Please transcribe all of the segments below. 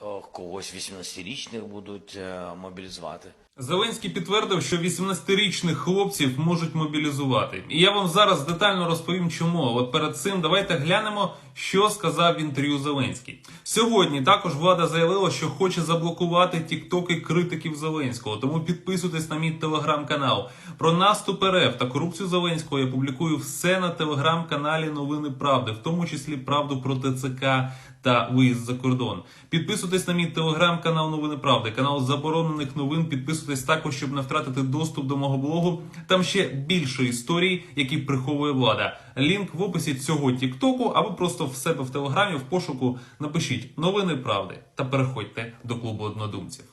О, Когось 18-річних будуть е, мобілізувати. Зеленський підтвердив, що 18-річних хлопців можуть мобілізувати. І я вам зараз детально розповім, чому. От перед цим давайте глянемо, що сказав в інтерв'ю Зеленський. Сьогодні також влада заявила, що хоче заблокувати тіктоки критиків Зеленського. Тому підписуйтесь на мій телеграм-канал. Про наступ РФ та корупцію Зеленського я публікую все на телеграм-каналі Новини Правди, в тому числі правду про ТЦК та виїзд за кордон. Підписуйтесь на мій телеграм-канал Новини Правди, канал заборонених новин. Підписуйтесь також, щоб не втратити доступ до мого блогу. Там ще більше історій, які приховує влада. Лінк в описі цього тіктоку, або просто в себе в телеграмі в пошуку напишіть новини правди та переходьте до клубу однодумців.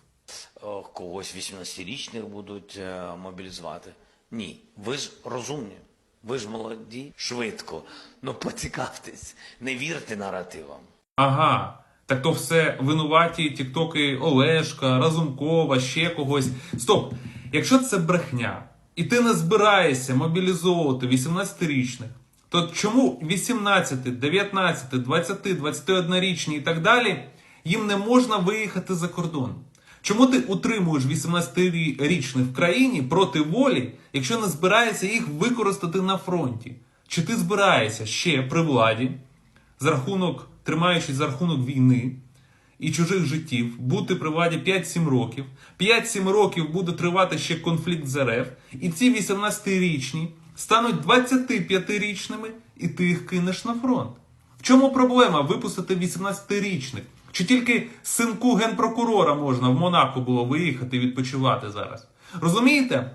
Когось 18-річних будуть е, мобілізувати. Ні, ви ж розумні, ви ж молоді, швидко. Ну поцікавтесь, не вірте наративам. Ага. Так то все винуваті тіктоки Олешка, Разумкова, ще когось. Стоп! Якщо це брехня, і ти не збираєшся мобілізовувати 18-річних, то чому 18, 19, 20, 21-річні і так далі їм не можна виїхати за кордон? Чому ти утримуєш 18-річних в країні проти волі, якщо не збираєшся їх використати на фронті? Чи ти збираєшся ще при владі за рахунок, тримаючись за рахунок війни і чужих життів, бути при владі 5-7 років. 5-7 років буде тривати ще конфлікт з РФ, і ці 18-річні стануть 25-річними, і ти їх кинеш на фронт. В чому проблема випустити 18-річних? Чи тільки синку генпрокурора можна в Монако було виїхати відпочивати зараз? Розумієте?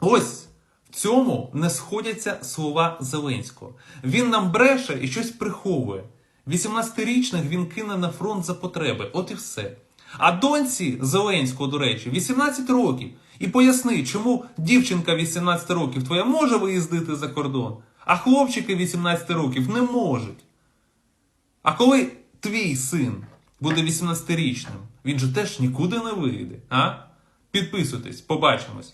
Ось в цьому не сходяться слова Зеленського. Він нам бреше і щось приховує. 18-річних він кине на фронт за потреби. От і все. А доньці Зеленського, до речі, 18 років. І поясни, чому дівчинка 18 років твоя може виїздити за кордон, а хлопчики 18 років не можуть. А коли твій син буде 18-річним, він же теж нікуди не вийде. А? Підписуйтесь, побачимось.